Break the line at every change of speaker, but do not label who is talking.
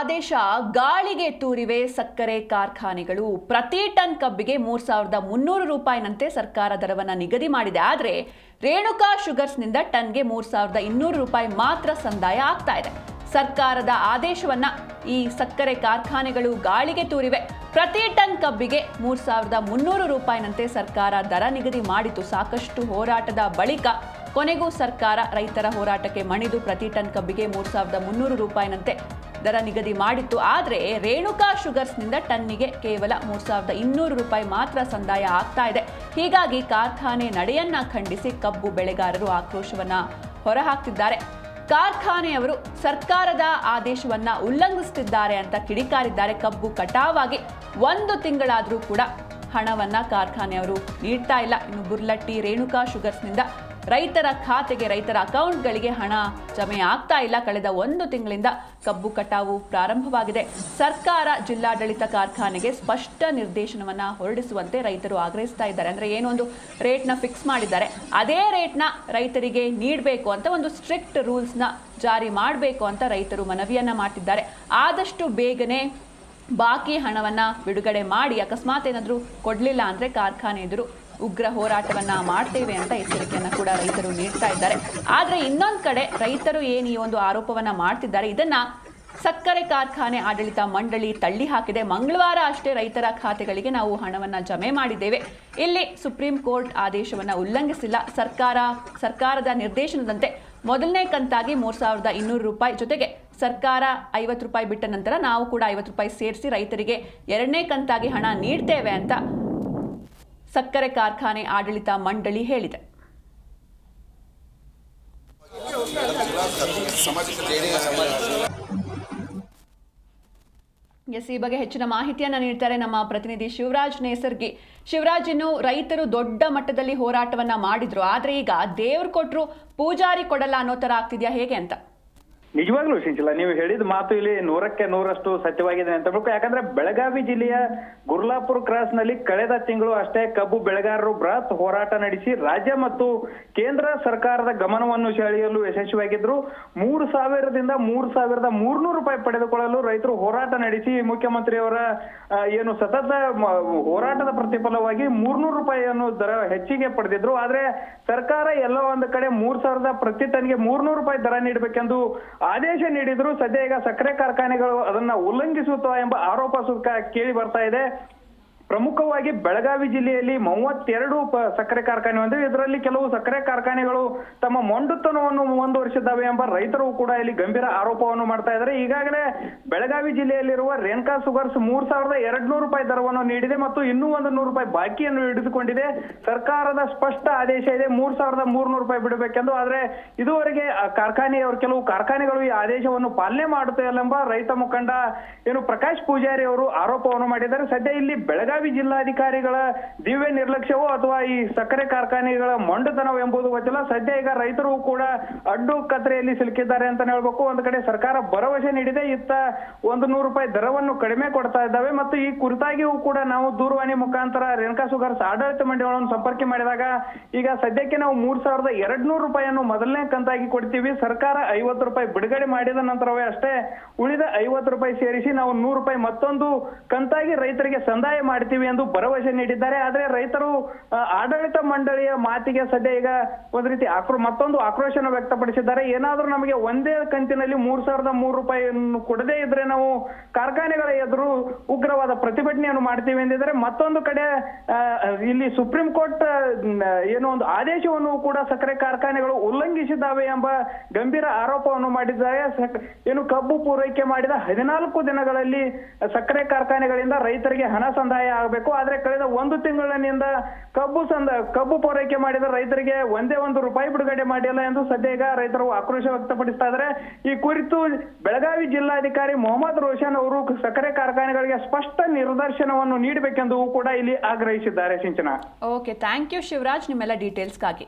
ಆದೇಶ ಗಾಳಿಗೆ ತೂರಿವೆ ಸಕ್ಕರೆ ಕಾರ್ಖಾನೆಗಳು. ಪ್ರತಿ ಟನ್ ಕಬ್ಬಿಗೆ ಮೂರ್ ಸಾವಿರದ ಮುನ್ನೂರು ರೂಪಾಯಿನಂತೆ ಸರ್ಕಾರ ದರವನ್ನು ನಿಗದಿ ಮಾಡಿದೆ. ಆದರೆ ರೇಣುಕಾ ಶುಗರ್ಸ್ನಿಂದ ಟನ್ಗೆ ಮೂರ್ ಸಾವಿರದ ಇನ್ನೂರು ರೂಪಾಯಿ ಮಾತ್ರ ಸಂದಾಯ ಆಗ್ತಾ ಇದೆ. ಸರ್ಕಾರದ ಆದೇಶವನ್ನ ಈ ಸಕ್ಕರೆ ಕಾರ್ಖಾನೆಗಳು ಗಾಳಿಗೆ ತೂರಿವೆ. ಪ್ರತಿ ಟನ್ ಕಬ್ಬಿಗೆ ಮೂರ್ ಸಾವಿರದ ಮುನ್ನೂರು ರೂಪಾಯಿನಂತೆ ಸರ್ಕಾರ ದರ ನಿಗದಿ ಮಾಡಿತು. ಸಾಕಷ್ಟು ಹೋರಾಟದ ಬಳಿಕ ಕೊನೆಗೂ ಸರ್ಕಾರ ರೈತರ ಹೋರಾಟಕ್ಕೆ ಮಣಿದು ಪ್ರತಿ ಟನ್ ಕಬ್ಬಿಗೆ ಮೂರ್ ಸಾವಿರದ ಮುನ್ನೂರು ರೂಪಾಯಿನಂತೆ ದರ ನಿಗದಿ ಮಾಡಿತ್ತು. ಆದರೆ ರೇಣುಕಾ ಶುಗರ್ಸ್ನಿಂದ ಟನ್ನಿಗೆ ಕೇವಲ ಮೂರ್ ಸಾವಿರದ ಇನ್ನೂರು ರೂಪಾಯಿ ಮಾತ್ರ ಸಂದಾಯ ಆಗ್ತಾ ಇದೆ. ಹೀಗಾಗಿ ಕಾರ್ಖಾನೆ ನಡೆಯನ್ನ ಖಂಡಿಸಿ ಕಬ್ಬು ಬೆಳೆಗಾರರು ಆಕ್ರೋಶವನ್ನ ಹೊರಹಾಕ್ತಿದ್ದಾರೆ. ಕಾರ್ಖಾನೆಯವರು ಸರ್ಕಾರದ ಆದೇಶವನ್ನ ಉಲ್ಲಂಘಿಸುತ್ತಿದ್ದಾರೆ ಅಂತ ಕಿಡಿಕಾರಿದ್ದಾರೆ. ಕಬ್ಬು ಕಟಾವಾಗಿ ಒಂದು ತಿಂಗಳಾದರೂ ಕೂಡ ಹಣವನ್ನ ಕಾರ್ಖಾನೆಯವರು ನೀಡ್ತಾ ಇಲ್ಲ. ಇನ್ನು ಬುರ್ಲಟ್ಟಿ ರೇಣುಕಾ ಶುಗರ್ಸ್ನಿಂದ ರೈತರ ಖಾತೆಗೆ ರೈತರ ಅಕೌಂಟ್ಗಳಿಗೆ ಹಣ ಜಮೆ ಆಗ್ತಾ ಇಲ್ಲ. ಕಳೆದ ಒಂದು ತಿಂಗಳಿಂದ ಕಬ್ಬು ಕಟಾವು ಪ್ರಾರಂಭವಾಗಿದೆ. ಸರ್ಕಾರ ಜಿಲ್ಲಾಡಳಿತ ಕಾರ್ಖಾನೆಗೆ ಸ್ಪಷ್ಟ ನಿರ್ದೇಶನವನ್ನ ಹೊರಡಿಸುವಂತೆ ರೈತರು ಆಗ್ರಹಿಸ್ತಾ ಇದ್ದಾರೆ. ಅಂದ್ರೆ ಏನೊಂದು ರೇಟ್ನ ಫಿಕ್ಸ್ ಮಾಡಿದ್ದಾರೆ. ಅದೇ ರೇಟ್ನ ರೈತರಿಗೆ ನೀಡಬೇಕು ಅಂತ ಒಂದು ಸ್ಟ್ರಿಕ್ಟ್ ರೂಲ್ಸ್ನ ಜಾರಿ ಮಾಡಬೇಕು ಅಂತ ರೈತರು ಮನವಿಯನ್ನ ಮಾಡ್ತಿದ್ದಾರೆ. ಆದಷ್ಟು ಬೇಗನೆ ಬಾಕಿ ಹಣವನ್ನ ಬಿಡುಗಡೆ ಮಾಡಿ ಅಕಸ್ಮಾತ್ ಏನಾದರೂ ಕೊಡಲಿಲ್ಲ ಅಂದ್ರೆ ಕಾರ್ಖಾನೆ ಎದುರು ಉಗ್ರ ಹೋರಾಟವನ್ನ ಮಾಡ್ತೇವೆ ಅಂತ ಎಚ್ಚರಿಕೆಯನ್ನು ಕೂಡ ರೈತರು ನೀಡ್ತಾ ಇದ್ದಾರೆ. ಆದರೆ ಇನ್ನೊಂದು ಕಡೆ ರೈತರು ಏನು ಈ ಒಂದು ಆರೋಪವನ್ನ ಮಾಡ್ತಿದ್ದಾರೆ, ಇದನ್ನ ಸಕ್ಕರೆ ಕಾರ್ಖಾನೆ ಆಡಳಿತ ಮಂಡಳಿ ತಳ್ಳಿ ಹಾಕಿದೆ. ಮಂಗಳವಾರ ಅಷ್ಟೇ ರೈತರ ಖಾತೆಗಳಿಗೆ ನಾವು ಹಣವನ್ನ ಜಮೆ ಮಾಡಿದ್ದೇವೆ. ಇಲ್ಲಿ ಸುಪ್ರೀಂ ಕೋರ್ಟ್ ಆದೇಶವನ್ನ ಉಲ್ಲಂಘಿಸಿಲ್ಲ. ಸರ್ಕಾರ, ಸರ್ಕಾರದ ನಿರ್ದೇಶನದಂತೆ ಮೊದಲನೇ ಕಂತಾಗಿ ಮೂರ್ ಸಾವಿರದ ಇನ್ನೂರು ರೂಪಾಯಿ ಜೊತೆಗೆ ಸರ್ಕಾರ ಐವತ್ತು ರೂಪಾಯಿ ಬಿಟ್ಟ ನಂತರ ನಾವು ಕೂಡ ಐವತ್ತು ರೂಪಾಯಿ ಸೇರಿಸಿ ರೈತರಿಗೆ ಎರಡನೇ ಕಂತಾಗಿ ಹಣ ನೀಡ್ತೇವೆ ಅಂತ ಸಕ್ಕರೆ ಕಾರ್ಖಾನೆ ಆಡಳಿತ ಮಂಡಳಿ ಹೇಳಿದೆ. ಎಸ್, ಈ ಬಗ್ಗೆ ಹೆಚ್ಚಿನ ಮಾಹಿತಿಯನ್ನು ನೀಡ್ತಾರೆ ನಮ್ಮ ಪ್ರತಿನಿಧಿ ಶಿವರಾಜ್ ನೇಸರ್ಗಿ. ಶಿವರಾಜ್ ಇನ್ನು ರೈತರು ದೊಡ್ಡ ಮಟ್ಟದಲ್ಲಿ ಹೋರಾಟವನ್ನ ಮಾಡಿದ್ರು. ಆದ್ರೆ ಈಗ ದೇವ್ರು ಕೊಟ್ರು ಪೂಜಾರಿ ಕೊಡಲ್ಲ ಅನ್ನೋ ತರ ಆಗ್ತಿದ್ಯಾ ಹೇಗೆ ಅಂತ?
ನಿಜವಾಗ್ಲೂ ಸಿಂಚಿಲ್ಲ ನೀವು ಹೇಳಿದ ಮಾತು ಇಲ್ಲಿ ನೂರಕ್ಕೆ ನೂರಷ್ಟು ಸತ್ಯವಾಗಿದೆ ಅಂತ ಹೇಳ್ಬೇಕು ಯಾಕಂದ್ರೆ ಬೆಳಗಾವಿ ಜಿಲ್ಲೆಯ ಗುರ್ಲಾಪುರ ಕ್ರಾಸ್ನಲ್ಲಿ ಕಳೆದ ತಿಂಗಳು ಅಷ್ಟೇ ಕಬ್ಬು ಬೆಳೆಗಾರರು ಬೃಹತ್ ಹೋರಾಟ ನಡೆಸಿ ರಾಜ್ಯ ಮತ್ತು ಕೇಂದ್ರ ಸರ್ಕಾರದ ಗಮನವನ್ನು ಸೆಳೆಯಲು ಯಶಸ್ವಿಯಾಗಿದ್ರು. ಮೂರು ಸಾವಿರದಿಂದ ಮೂರು ಸಾವಿರದ ಮೂರ್ನೂರು ರೂಪಾಯಿ ಪಡೆದುಕೊಳ್ಳಲು ರೈತರು ಹೋರಾಟ ನಡೆಸಿ ಮುಖ್ಯಮಂತ್ರಿಯವರ ಏನು ಸತತ ಹೋರಾಟದ ಪ್ರತಿಫಲವಾಗಿ ಮೂರ್ನೂರು ರೂಪಾಯಿಯನ್ನು ದರ ಹೆಚ್ಚಿಗೆ ಪಡೆದಿದ್ರು. ಆದ್ರೆ ಸರ್ಕಾರ ಎಲ್ಲ ಒಂದು ಕಡೆ ಮೂರ್ ಸಾವಿರದ ಪ್ರತಿ ಟನ್ಗೆ ಮೂರ್ನೂರು ರೂಪಾಯಿ ದರ ನೀಡಬೇಕೆಂದು ಆದೇಶ ನೀಡಿದ್ರು ಸದ್ಯ ಈಗ ಸಕ್ಕರೆ ಕಾರ್ಖಾನೆಗಳು ಅದನ್ನ ಉಲ್ಲಂಘಿಸುತ್ತಾ ಎಂಬ ಆರೋಪ ಕೇಳಿ ಬರ್ತಾ ಇದೆ. ಪ್ರಮುಖವಾಗಿ ಬೆಳಗಾವಿ ಜಿಲ್ಲೆಯಲ್ಲಿ ಮೂವತ್ತೆರಡು ಸಕ್ಕರೆ ಕಾರ್ಖಾನೆ ಹೊಂದಿವೆ ಇದರಲ್ಲಿ ಕೆಲವು ಸಕ್ಕರೆ ಕಾರ್ಖಾನೆಗಳು ತಮ್ಮ ಮೊಂಡುತನವನ್ನು ಮುಂದುವರಿಸಿದ್ದಾವೆ ಎಂಬ ರೈತರು ಕೂಡ ಇಲ್ಲಿ ಗಂಭೀರ ಆರೋಪವನ್ನು ಮಾಡ್ತಾ ಇದ್ದಾರೆ. ಈಗಾಗಲೇ ಬೆಳಗಾವಿ ಜಿಲ್ಲೆಯಲ್ಲಿರುವ ರೇಣುಕಾ ಸುಗರ್ಸ್ ಮೂರ್ ಸಾವಿರದ ರೂಪಾಯಿ ದರವನ್ನು ನೀಡಿದೆ ಮತ್ತು ಇನ್ನೂ ಒಂದು ನೂರು ರೂಪಾಯಿ ಬಾಕಿಯನ್ನು ಹಿಡಿದುಕೊಂಡಿದೆ. ಸರ್ಕಾರದ ಸ್ಪಷ್ಟ ಆದೇಶ ಇದೆ, ಮೂರ್ ಸಾವಿರದ ಮೂರ್ನೂರು ರೂಪಾಯಿ ಬಿಡಬೇಕೆಂದು. ಆದ್ರೆ ಇದುವರೆಗೆ ಕಾರ್ಖಾನೆಯವರು, ಕೆಲವು ಕಾರ್ಖಾನೆಗಳು ಈ ಆದೇಶವನ್ನು ಪಾಲನೆ ಮಾಡುತ್ತಿಲ್ಲ ಎಂಬ ರೈತ ಮುಖಂಡ ಏನು ಪ್ರಕಾಶ್ ಪೂಜಾರಿ ಅವರು ಆರೋಪವನ್ನು ಮಾಡಿದ್ದಾರೆ. ಸದ್ಯ ಇಲ್ಲಿ ಬೆಳಗಾವಿ ಜಿಲ್ಲಾಧಿಕಾರಿಗಳ ದಿವ್ಯ ನಿರ್ಲಕ್ಷ್ಯವೋ ಅಥವಾ ಈ ಸಕ್ಕರೆ ಕಾರ್ಖಾನೆಗಳ ಮೊಂಡತನವೋ ಎಂಬುದು ಗೊತ್ತಿಲ್ಲ. ಸದ್ಯ ಈಗ ರೈತರು ಕೂಡ ಅಡ್ಡು ಕತ್ರೆಯಲ್ಲಿ ಸಿಲುಕಿದ್ದಾರೆ ಅಂತ ಹೇಳ್ಬೇಕು. ಒಂದು ಕಡೆ ಸರ್ಕಾರ ಭರವಸೆ ನೀಡಿದೆ. ಇತ್ತ ಒಂದು ನೂರು ರೂಪಾಯಿ ದರವನ್ನು ಕಡಿಮೆ ಕೊಡ್ತಾ ಇದ್ದಾವೆ. ಮತ್ತು ಈ ಕುರಿತಾಗಿಯೂ ಕೂಡ ನಾವು ದೂರವಾಣಿ ಮುಖಾಂತರ ರೇಣುಕಾ ಸುಗರ್ಸ್ ಆಡಳಿತ ಮಂಡಳಿಗಳನ್ನು ಸಂಪರ್ಕ ಮಾಡಿದಾಗ ಈಗ ಸದ್ಯಕ್ಕೆ ನಾವು ಮೂರ್ ಸಾವಿರದ ಎರಡ್ ನೂರು ರೂಪಾಯಿಯನ್ನು ಮೊದಲನೇ ಕಂತಾಗಿ ಕೊಡ್ತೀವಿ. ಸರ್ಕಾರ ಐವತ್ತು ರೂಪಾಯಿ ಬಿಡುಗಡೆ ಮಾಡಿದ ನಂತರವೇ ಅಷ್ಟೇ ಉಳಿದ ಐವತ್ತು ರೂಪಾಯಿ ಸೇರಿಸಿ ನಾವು ನೂರು ರೂಪಾಯಿ ಮತ್ತೊಂದು ಕಂತಾಗಿ ರೈತರಿಗೆ ಸಂದಾಯ ಮಾಡ್ತೀವಿ. ಎಂದು ಭರವಸೆ ನೀಡಿದ್ದಾರೆ. ಆದ್ರೆ ರೈತರು ಆಡಳಿತ ಮಂಡಳಿಯ ಮಾತಿಗೆ ಸದ್ಯ ಈಗ ಒಂದ್ ರೀತಿ ಆಕ್ರೋ, ಮತ್ತೊಂದು ಆಕ್ರೋಶನ ವ್ಯಕ್ತಪಡಿಸಿದ್ದಾರೆ. ಏನಾದ್ರೂ ನಮಗೆ ಒಂದೇ ಕಂತಿನಲ್ಲಿ ಮೂರ್ ಸಾವಿರದ ಮೂರು ರೂಪಾಯಿಯನ್ನು ಕೊಡದೇ ಇದ್ರೆ ನಾವು ಕಾರ್ಖಾನೆಗಳ ಎದುರು ಉಗ್ರವಾದ ಪ್ರತಿಭಟನೆಯನ್ನು ಮಾಡ್ತೀವಿ ಎಂದಿದ್ದಾರೆ. ಮತ್ತೊಂದು ಕಡೆ ಇಲ್ಲಿ ಸುಪ್ರೀಂ ಕೋರ್ಟ್ ಏನೋ ಒಂದು ಆದೇಶವನ್ನು ಕೂಡ ಸಕ್ಕರೆ ಕಾರ್ಖಾನೆಗಳು ಉಲ್ಲಂಘಿಸಿದ್ದಾವೆ ಎಂಬ ಗಂಭೀರ ಆರೋಪವನ್ನು ಮಾಡಿದ್ದಾರೆ. ಏನು ಕಬ್ಬು ಪೂರೈಕೆ ಮಾಡಿದ ಹದಿನಾಲ್ಕು ದಿನಗಳಲ್ಲಿ ಸಕ್ಕರೆ ಕಾರ್ಖಾನೆಗಳಿಂದ ರೈತರಿಗೆ ಹಣ ಸಂದಾಯ ಆಗಬೇಕು. ಆದ್ರೆ ಕಳೆದ ಒಂದು ತಿಂಗಳಿನಿಂದ ಕಬ್ಬು ಸಂದ, ಕಬ್ಬು ಪೂರೈಕೆ ಮಾಡಿದ ರೈತರಿಗೆ ಒಂದೇ ಒಂದು ರೂಪಾಯಿ ಬಿಡುಗಡೆ ಮಾಡಿಲ್ಲ ಎಂದು ಸದ್ಯ ಈಗ ರೈತರು ಆಕ್ರೋಶ ವ್ಯಕ್ತಪಡಿಸ್ತಾ ಇದ್ದಾರೆ. ಈ ಕುರಿತು ಬೆಳಗಾವಿ ಜಿಲ್ಲಾಧಿಕಾರಿ ಮೊಹಮ್ಮದ್ ರೋಷನ್ ಅವರು ಸಕ್ಕರೆ ಕಾರ್ಖಾನೆಗಳಿಗೆ ಸ್ಪಷ್ಟ ನಿರ್ದರ್ಶನವನ್ನು ನೀಡಬೇಕೆಂದು ಕೂಡ ಇಲ್ಲಿ ಆಗ್ರಹಿಸಿದ್ದಾರೆ Sinchana.
Okay thank you Shivraj. ನಿಮ್ಮೆಲ್ಲ ಡೀಟೇಲ್ಸ್ಗಾಗಿ